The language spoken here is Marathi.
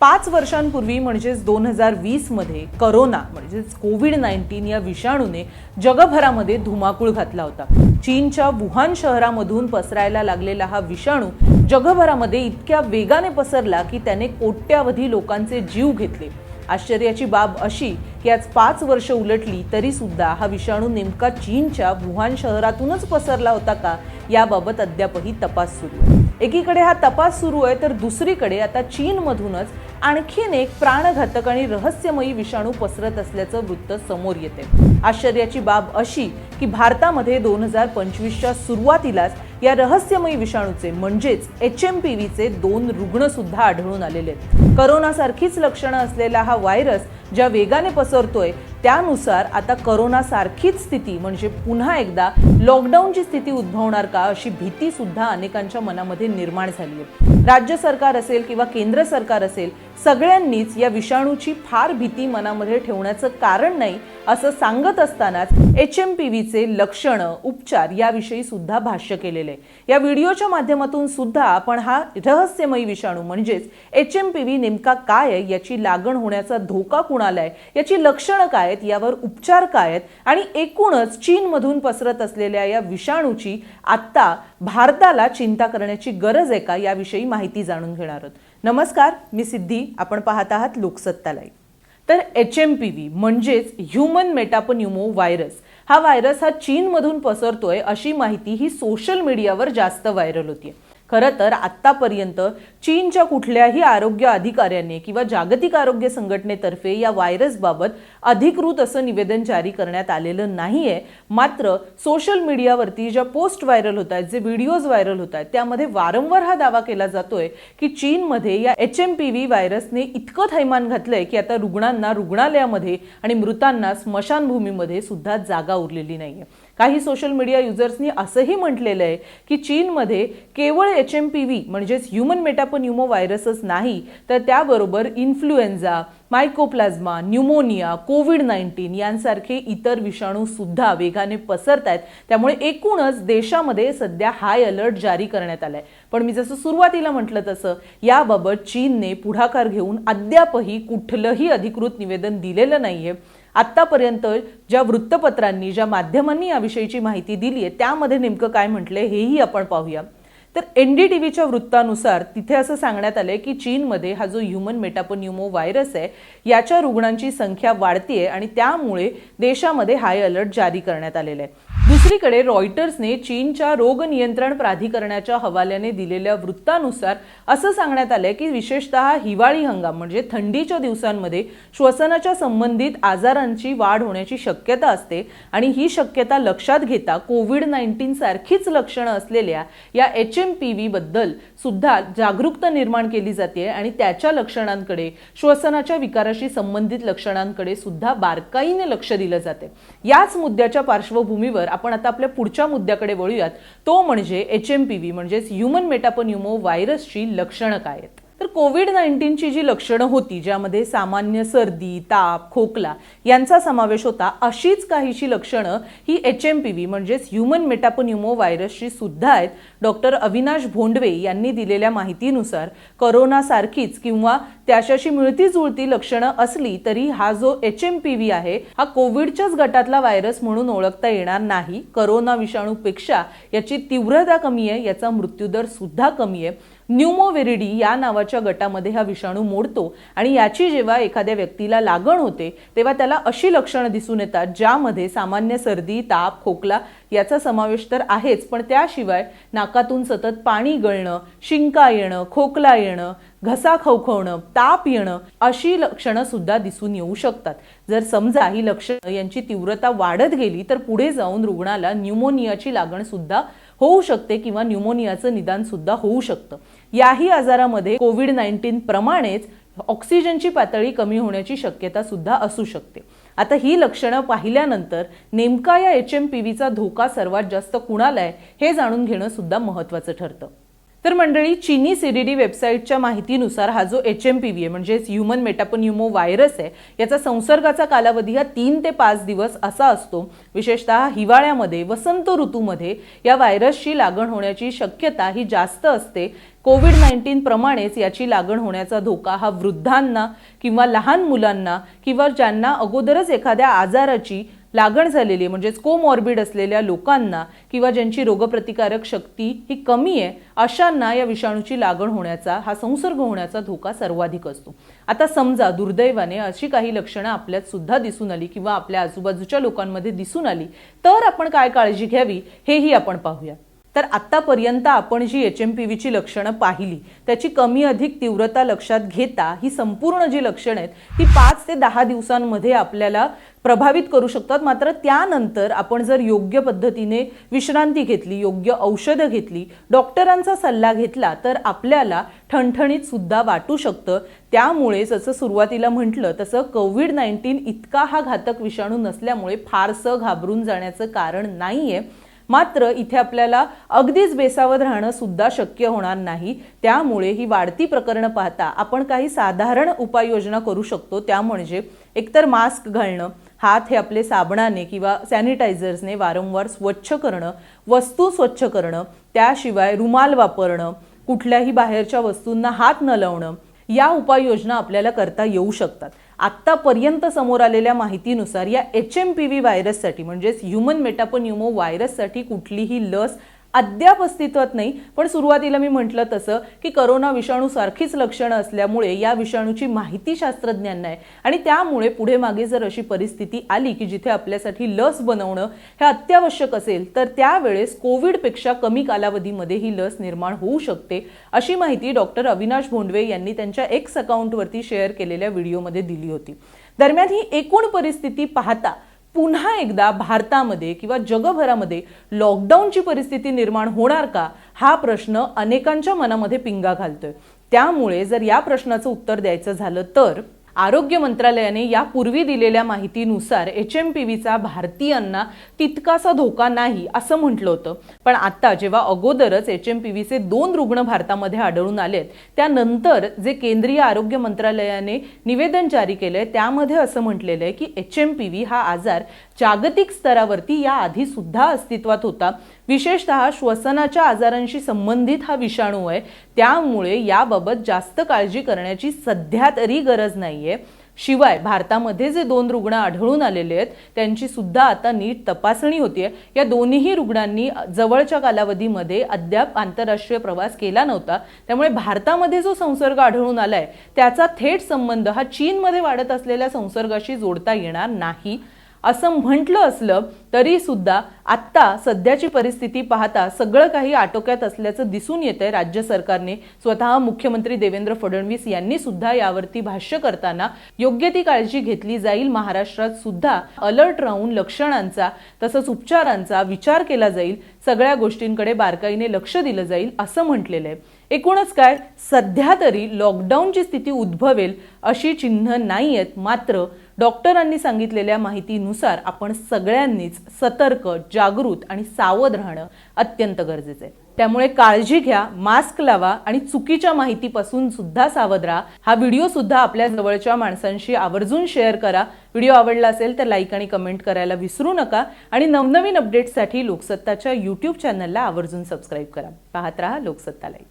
पाच वर्षांपूर्वी म्हणजेच दोन हजार वीसमध्ये करोना म्हणजेच कोविड नाईन्टीन या विषाणूने जगभरामध्ये धुमाकूळ घातला होता. चीनच्या वुहान शहरामधून पसरायला लागलेला हा विषाणू जगभरामध्ये इतक्या वेगाने पसरला की त्याने कोट्यावधी लोकांचे जीव घेतले. आश्चर्याची बाब अशी की आज पाच वर्ष उलटली तरी सुद्धा हा विषाणू नेमका चीनच्या वुहान शहरातूनच पसरला होता का याबाबत अद्यापही तपास सुरू आहे. एकीकडे हा तपास सुरू आहे तर दुसरीकडे आता चीनमधूनच आणखीन एक प्राणघातक आणि रहस्यमयी विषाणू पसरत असल्याचं वृत्त समोर येते. आश्चर्याची बाब अशी की भारतामध्ये दोन हजार पंचवीसच्या सुरुवातीलाच या रहस्यमयी विषाणूचे म्हणजेच एच एम पी व्हीचे दोन रुग्ण सुद्धा आढळून आलेले आहेत. करोनासारखीच लक्षणं असलेला हा व्हायरस ज्या वेगाने पसरतोय त्यानुसार आता करोनासारखीच स्थिती म्हणजे पुन्हा एकदा लॉकडाऊनची स्थिती उद्भवणार का अशी भीती सुद्धा अनेकांच्या मनामध्ये निर्माण झाली आहे. राज्य सरकार असेल किंवा केंद्र सरकार असेल सगळ्यांनीच या विषाणूची फार भीती मनामध्ये ठेवण्याचं कारण नाही असं सांगत असतानाच एच एम पी व्हीचे लक्षणं उपचार याविषयी सुद्धा भाष्य केलेलं आहे. या व्हिडिओच्या माध्यमातून सुद्धा आपण हा रहस्यमयी विषाणू म्हणजेच एच एम पी व्ही नेमका काय आहे याची लागण होण्याचा धोका कुणाला आहे याची लक्षणं काय आहेत यावर उपचार काय आहेत आणि एकूणच चीनमधून पसरत असलेल्या या विषाणूची आत्ता भारताला चिंता करण्याची गरज आहे का याविषयी माहिती जाणून घेणार आहोत. नमस्कार मी सिद्धी. आपण पाहत आहात लोकसत्ता लाईव्ह तर एच एम पी व्ही म्हणजेच ह्युमन मेटापन्युमो व्हायरस हा व्हायरस हा चीनमधून पसरतोय अशी माहिती ही सोशल मीडियावर जास्त व्हायरल होतीये. खरं तर आत्तापर्यंत चीनच्या कुठल्याही आरोग्य अधिकाऱ्याने किंवा जागतिक आरोग्य संघटनेतर्फे या व्हायरसबाबत अधिकृत असं निवेदन जारी करण्यात आलेलं नाही आहे मात्र सोशल मीडियावरती ज्या पोस्ट व्हायरल होत आहेत जे व्हिडिओज व्हायरल होत आहेत त्यामध्ये वारंवार हा दावा केला जातोय की चीनमध्ये या एच एम पी व्ही व्हायरसने इतकं थैमान घातलंय की आता रुग्णांना रुग्णालयामध्ये आणि मृतांना स्मशानभूमीमध्ये सुद्धा जागा उरलेली नाहीये. काही सोशल मीडिया युजर्सनी असंही म्हटलेलं आहे की चीनमध्ये केवळ एच एम पी व्ही म्हणजेच ह्युमन मेटापन्युमो व्हायरसच नाही तर त्याबरोबर influenza mycoplasma pneumonia Covid nineteen यांसारखे इतर विषाणू सुद्धा वेगाने पसरत आहेत त्यामुळे एकूणच देशामध्ये सध्या हाय अलर्ट जारी करण्यात आलाय. पण मी जसं सुरुवातीला म्हटलं तसं याबाबत चीनने पुढाकार घेऊन अद्यापही कुठलंही अधिकृत निवेदन दिलेलं नाहीये. आत्तापर्यंत ज्या वृत्तपत्रांनी ज्या माध्यमांनी याविषयीची माहिती दिली आहे त्यामध्ये नेमकं काय म्हटलंय हेही आपण पाहूया. तर एन डी टी व्हीच्या वृत्तानुसार तिथे असं सांगण्यात आलंय की चीनमध्ये हा जो ह्युमन मेटापन्युमो व्हायरस आहे याच्या रुग्णांची संख्या वाढतीये आणि त्यामुळे देशामध्ये हाय अलर्ट जारी करण्यात आलेला आहे. दुसरीकडे रॉयटर्सने चीनच्या रोग नियंत्रण प्राधिकरणाच्या हवाल्याने दिलेल्या वृत्तानुसार असं सांगण्यात आलंय की विशेषतः हिवाळी हंगाम म्हणजे थंडीच्या दिवसांमध्ये श्वसनाच्या संबंधित आजारांची वाढ होण्याची शक्यता असते आणि ही शक्यता लक्षात घेता कोविड नाईन्टीन सारखीच लक्षणं असलेल्या या एच एम पी व्ही बद्दल सुद्धा जागरूकता निर्माण केली जाते आणि त्याच्या लक्षणांकडे श्वसनाच्या विकाराशी संबंधित लक्षणांकडे सुद्धा बारकाईने लक्ष दिलं जाते. याच मुद्द्याच्या पार्श्वभूमीवर आपण आता आपल्या पुढच्या मुद्द्याकडे वळूयात. तो म्हणजे एच एम पी व्ही म्हणजेच ह्युमन मेटापन्युमो व्हायरसची लक्षणं काय आहेत? तर कोविड नाईन्टीनची जी लक्षणं होती ज्यामध्ये सामान्य सर्दी ताप खोकला यांचा समावेश होता अशीच काहीशी लक्षणं ही एच एम पी व्ही म्हणजेच ह्युमन मेटापन्युमो व्हायरसची सुद्धा आहेत. डॉक्टर अविनाश भोंडवे यांनी दिलेल्या माहितीनुसार करोनासारखीच किंवा त्याच्याशी मिळती जुळती लक्षणं असली तरी हा जो एच एम पी व्ही आहे हा कोविडच्याच गटातला व्हायरस म्हणून ओळखता येणार नाही. करोना विषाणूपेक्षा याची तीव्रता कमी आहे याचा मृत्यूदर सुद्धा कमी आहे. न्यूमोवेरिडी या नावाच्या गटामध्ये हा विषाणू मोडतो आणि याची जेव्हा एखाद्या व्यक्तीला लागण होते तेव्हा त्याला अशी लक्षणं दिसून येतात ज्यामध्ये सामान्य सर्दी ताप खोकला याचा समावेश तर आहेच पण त्याशिवाय नाकातून सतत पाणी गळणं शिंका येणं खोकला येणं घसा खवखवणं ताप येणं अशी लक्षणं सुद्धा दिसून येऊ शकतात. जर समजा ही लक्षणं यांची तीव्रता वाढत गेली तर पुढे जाऊन रुग्णाला न्यूमोनियाची लागण सुद्धा होऊ शकते किंवा न्यूमोनियाचं निदान सुद्धा होऊ शकतं. याही आजारामध्ये कोविड नाईन्टीन प्रमाणेच ऑक्सिजनची पातळी कमी होण्याची शक्यता सुद्धा असू शकते. आता ही लक्षणं पाहिल्यानंतर नेमका या एच एम पी व्हीचा धोका सर्वात जास्त कुणाला आहे हे जाणून घेणं सुद्धा महत्त्वाचं ठरतं. तर मंडळी चीनी सीडीडी वेबसाईटच्या माहितीनुसार हा जो एच एम पी व्ही आहे म्हणजेच ह्युमन मेटापन्युमो व्हायरस आहे याचा संसर्गाचा कालावधी हा तीन ते पाच दिवस असा असतो. विशेषतः हिवाळ्यामध्ये वसंत ऋतूमध्ये या व्हायरसची लागण होण्याची शक्यता ही जास्त असते. कोविड नाईन्टीन प्रमाणेच याची लागण होण्याचा धोका हा वृद्धांना किंवा लहान मुलांना किंवा ज्यांना अगोदरच एखाद्या आजाराची लागण झालेली आहे. म्हणजेच कोमॉर्बिड असलेल्या लोकांना किंवा ज्यांची रोगप्रतिकारक शक्ती ही कमी आहे अशांना या विषाणूची लागण होण्याचा हा संसर्ग होण्याचा धोका सर्वाधिक असतो. आता समजा दुर्दैवाने अशी काही लक्षणं आपल्यात सुद्धा दिसून आली किंवा आपल्या आजूबाजूच्या लोकांमध्ये दिसून आली तर आपण काय काळजी घ्यावी हेही आपण पाहूया. तर आत्तापर्यंत आपण जी एच एम पी व्हीची लक्षणं पाहिली त्याची कमी अधिक तीव्रता लक्षात घेता ही संपूर्ण जी लक्षणं आहेत ती पाच ते दहा दिवसांमध्ये आपल्याला प्रभावित करू शकतात. मात्र त्यानंतर आपण जर योग्य पद्धतीने विश्रांती घेतली योग्य औषधं घेतली डॉक्टरांचा सल्ला घेतला तर आपल्याला ठणठणीत सुद्धा वाटू शकतं. त्यामुळे जसं सुरुवातीला म्हटलं तसं कोविड नाईन्टीन इतका हा घातक विषाणू नसल्यामुळे फारसं घाबरून जाण्याचं कारण नाही आहे मात्र इथे आपल्याला अगदीच बेसावध राहणं सुद्धा शक्य होणार नाही. त्यामुळे ही वाढती प्रकरणं पाहता आपण काही साधारण उपाययोजना करू शकतो. त्या म्हणजे एकतर मास्क घालणं हात हे आपले साबणाने किंवा सॅनिटायझर्सने वारंवार स्वच्छ करणं वस्तू स्वच्छ करणं त्याशिवाय रुमाल वापरणं कुठल्याही बाहेरच्या वस्तूंना हात न लावणं या उपाययोजना आपल्याला करता येऊ शकतात. आत्तापर्यंत समोर आलेल्या माहितीनुसार या एच एम पी व्ही व्हायरससाठी म्हणजेच ह्युमन मेटापन्युमो व्हायरससाठी कुठलीही लस अद्याप अस्तित्वात नाही. पण सुरुवातीला मी म्हटलं तसं की करोना विषाणू सारखीच लक्षणं असल्यामुळे या विषाणूची माहिती शास्त्रज्ञांना आहे. आणि त्यामुळे पुढे मागे जर अशी परिस्थिती आली की जिथे आपल्यासाठी लस बनवणं हे अत्यावश्यक असेल तर त्यावेळेस कोविडपेक्षा कमी कालावधीमध्ये ही लस निर्माण होऊ शकते अशी माहिती डॉक्टर अविनाश भोंडवे यांनी त्यांच्या एक्स अकाउंटवरती शेअर केलेल्या व्हिडिओमध्ये दिली होती. दरम्यान ही एकूण परिस्थिती पाहता पुन्हा एकदा भारतामध्ये किंवा जगभरामध्ये लॉकडाऊनची परिस्थिती निर्माण होणार का? हा प्रश्न अनेकांच्या मनामध्ये पिंगा घालतोय. त्यामुळे जर या प्रश्नाचं उत्तर द्यायचं झालं तर आरोग्य मंत्रालयाने यापूर्वी दिलेल्या माहितीनुसार एच एम पी व्हीचा भारतीयांना तितकासा धोका नाही असं म्हटलं होतं. पण आता जेव्हा अगोदरच एच एम पी व्हीचे दोन रुग्ण भारतामध्ये आढळून आलेत त्यानंतर जे केंद्रीय आरोग्य मंत्रालयाने निवेदन जारी केलंय त्यामध्ये असं म्हटलेलं आहे की एच एम पी व्ही हा आजार जागतिक स्तरावरती याआधी सुद्धा अस्तित्वात होता. विशेषतः श्वसनाच्या आजारांशी संबंधित हा विषाणू आहे. त्यामुळे याबाबत जास्त काळजी करण्याची सध्या तरी गरज नाहीये. शिवाय भारतामध्ये जे दोन रुग्ण आढळून आलेले आहेत त्यांची सुद्धा आता नीट तपासणी होतीये. या दोन्हीही रुग्णांनी जवळच्या कालावधीमध्ये अद्याप आंतरराष्ट्रीय प्रवास केला नव्हता. त्यामुळे भारतामध्ये जो संसर्ग आढळून आलाय त्याचा थेट संबंध हा चीनमध्ये वाढत असलेल्या संसर्गाशी जोडता येणार नाही. असं म्हटलं असलं तरी सुद्धा आत्ता सध्याची परिस्थिती पाहता सगळं काही आटोक्यात असल्याचं दिसून येत आहे राज्य सरकारने. स्वतः मुख्यमंत्री देवेंद्र फडणवीस यांनी सुद्धा यावरती भाष्य करताना योग्य ती काळजी घेतली जाईल. महाराष्ट्रात सुद्धा अलर्ट राहून लक्षणांचा तसंच उपचारांचा विचार केला जाईल. सगळ्या गोष्टींकडे बारकाईने लक्ष दिलं जाईल असं म्हटलेलं आहे. एकूणच काय? सध्या तरी लॉकडाऊनची स्थिती उद्भवेल अशी चिन्ह नाही आहेत मात्र डॉक्टरांनी सांगितलेल्या माहितीनुसार आपण सगळ्यांनीच सतर्क जागृत आणि सावध राहणं अत्यंत गरजेचं आहे. त्यामुळे काळजी घ्या मास्क लावा आणि चुकीच्या माहितीपासून सुद्धा सावध राहा. हा व्हिडिओ सुद्धा आपल्या जवळच्या माणसांशी आवर्जून शेअर करा. व्हिडिओ आवडला असेल तर लाईक आणि कमेंट करायला विसरू नका आणि नवनवीन अपडेट्ससाठी लोकसत्ताच्या यूट्यूब चॅनलला आवर्जून सबस्क्राईब करा. पाहत राहा लोकसत्ता लाईक